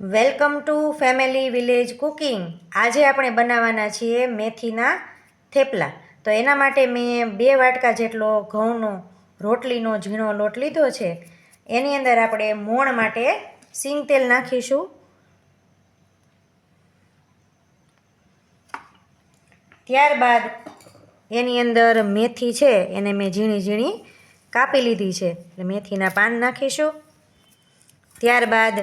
Welcome to family village cooking. આજે આપણે બનાવવાના છીએ મેથીના થેપલા. તો એના માટે મેં બે વાટકા જેટલો ઘઉંનો રોટલીનો ઝીણો લોટ લીધો છે. એની અંદર આપણે મોણ માટે સિંગ તેલ નાખીશું. ત્યારબાદ એની અંદર મેથી છે, એને મેં ઝીણી ઝીણી કાપી લીધી છે. એટલે મેથીના પાન નાખીશું. ત્યારબાદ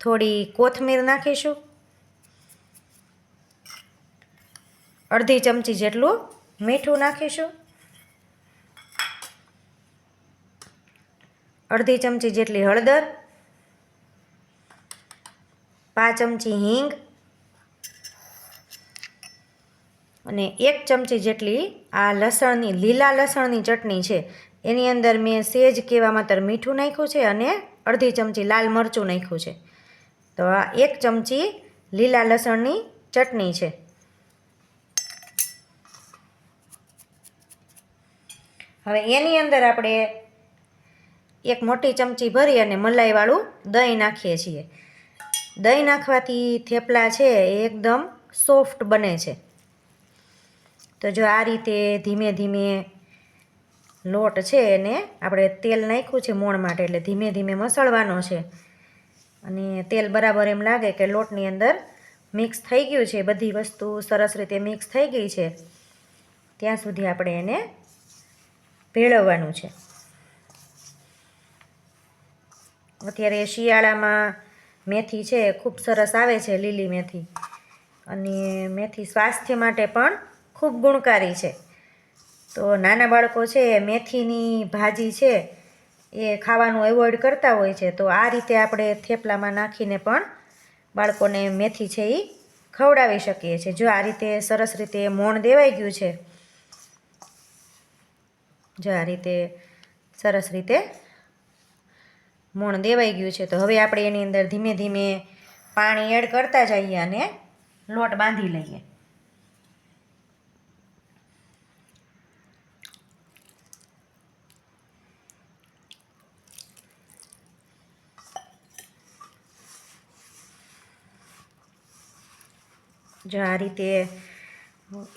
થોડી કોથમીર નાખીશું. અડધી ચમચી જેટલું મીઠું નાખીશું. અડધી ચમચી જેટલી હળદર. પાંચ ચમચી હિંગ. અને એક ચમચી જેટલી આ લસણની, લીલા લસણની ચટણી છે. એની અંદર મેં સેજ કહેવા માત્ર મીઠું નાખ્યું છે અને અડધી ચમચી લાલ મરચું નાખ્યું છે. તો આ એક ચમચી લીલા લસણની ચટણી છે. હવે એની અંદર આપણે એક મોટી ચમચી ભરી અને મલાઈવાળું દહીં નાખીએ છીએ. દહીં નાખવાથી થેપલા છે એ એકદમ સોફ્ટ બને છે. તો જો આ રીતે ધીમે ધીમે લોટ છે એને આપણે તેલ નાખ્યું છે મોણ માટે એટલે ધીમે ધીમે મસળવાનો છે. અને તેલ બરાબર એમ લાગે કે લોટની અંદર મિક્સ થઈ ગયું છે. બધી વસ્તુ સરસ રીતે મિક્સ થઈ ગઈ છે. ત્યાં સુધી આપણે એને ભેળવવાનું છે. અત્યારે શિયાળામાં મેથી છે, ખૂબ સરસ આવે છે, લીલી મેથી. અને મેથી સ્વાસ્થ્ય માટે પણ ખૂબ ગુણકારી છે. તો નાના બાળકો છે, મેથીની ભાજી છે એ ખાવાનું એવોઇડ કરતા હોય છે, તો આ રીતે આપણે થેપલામાં નાખીને પણ બાળકોને મેથી છે એ ખવડાવી શકીએ છીએ. જો આ રીતે સરસ રીતે મોણ દેવાઈ ગયું છે, જો આ રીતે સરસ રીતે મોણ દેવાઈ ગયું છે, તો હવે આપણે એની અંદર ધીમે ધીમે પાણી એડ કરતા જઈએ અને લોટ બાંધી લઈએ. જો આ રીતે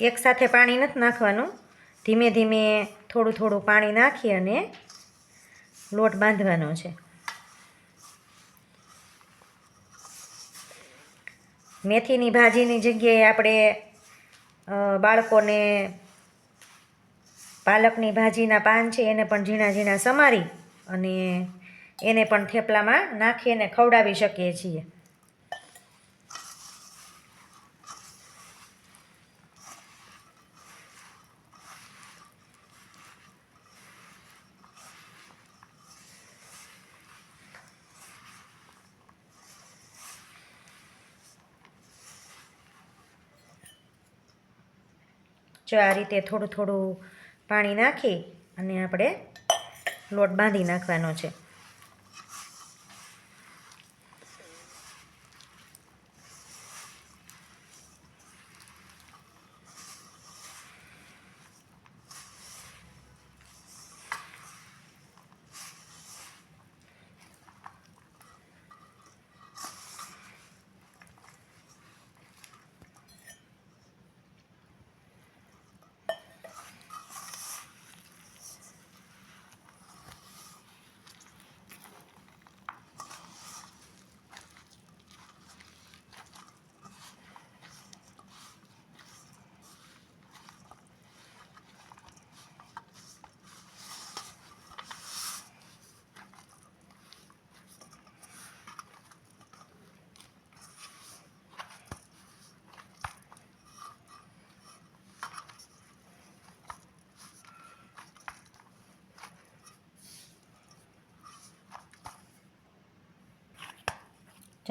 એકસાથે પાણી નથી નાખવાનું, ધીમે ધીમે થોડું થોડું પાણી નાખી અને લોટ બાંધવાનો છે. મેથીની ભાજીની જગ્યાએ આપણે બાળકોને પાલકની ભાજીના પાન છે એને પણ ઝીણા ઝીણા સમારી અને એને પણ થેપલામાં નાખી અને ખવડાવી શકીએ છીએ. જો આ રીતે થોડું થોડું પાણી નાખી અને આપણે લોટ બાંધી નાખવાનો છે.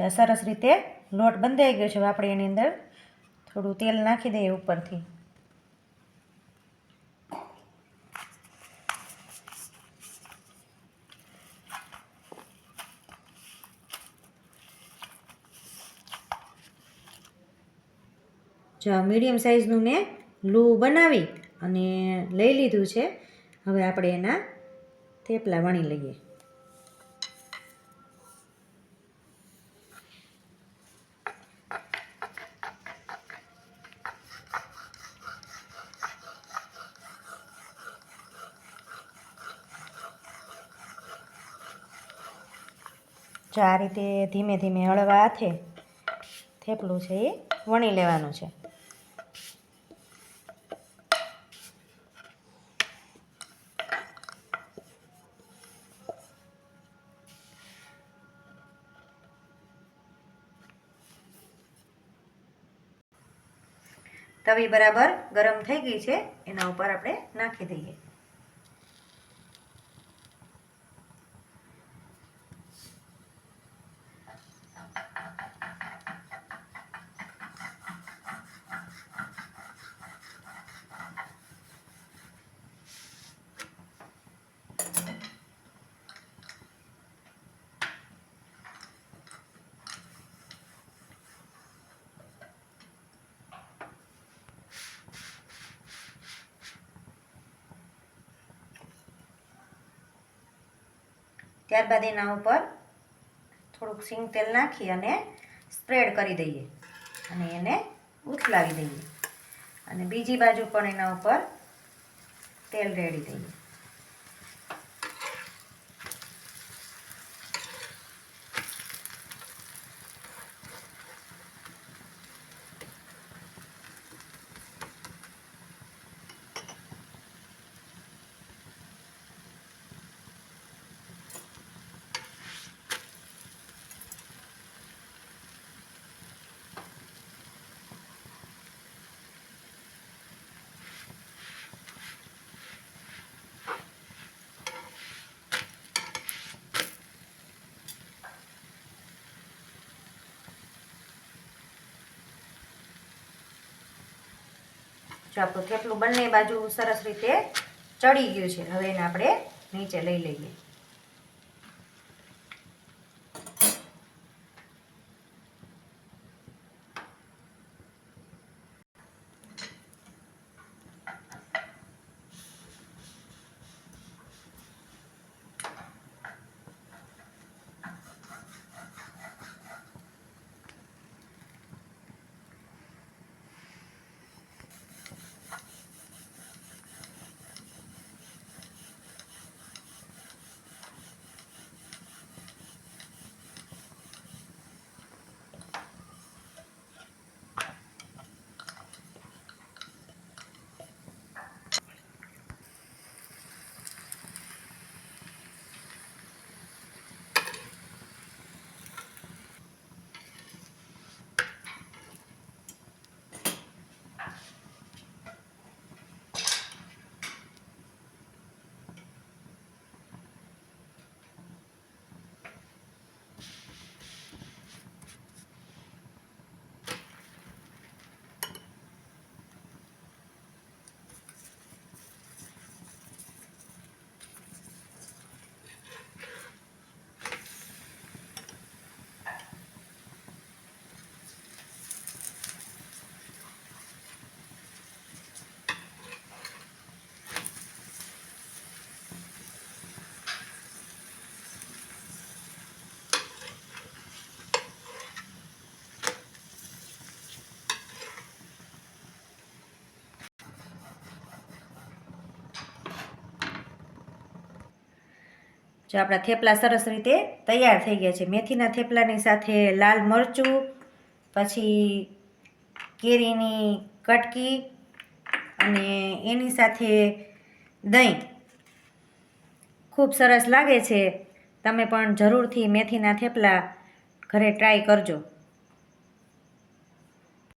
જો સરસ રીતે લોટ બંધાઈ ગયો છે આપણે એની અંદર થોડું તેલ નાખી દઈએ ઉપરથી. જો મીડિયમ સાઇઝનું મેં લૂ બનાવી અને લઈ લીધું છે. હવે આપણે એના થેપલા વણી લઈએ. જો આ રીતે ધીમે ધીમે હળવા હાથે થેપલું છે એ વણી લેવાનું છે. તવી બરાબર ગરમ થઈ ગઈ છે, એના ઉપર આપણે નાખી દઈએ. ત્યારબાદ એના ઉપર થોડુંક સિંગ તેલ નાખી અને સ્પ્રેડ કરી દઈએ. અને એને ઉથલાવી દઈએ. અને બીજી બાજુ પણ એના ઉપર તેલ રેડી દઈએ. જો આપણું થેપલું બંને બાજુ સરસ રીતે ચડી ગયું છે. હવે એને આપણે નીચે લઈ લઈએ. જો આપણા થેપલા સરસ રીતે તૈયાર થઈ ગયા છે. મેથીના થેપલાની સાથે લાલ મરચું, પછી કેરીની કટકી અને એની સાથે દહીં. ખૂબ સરસ લાગે છે. તમે પણ જરૂરથી મેથીના થેપલા ઘરે ટ્રાય કરજો.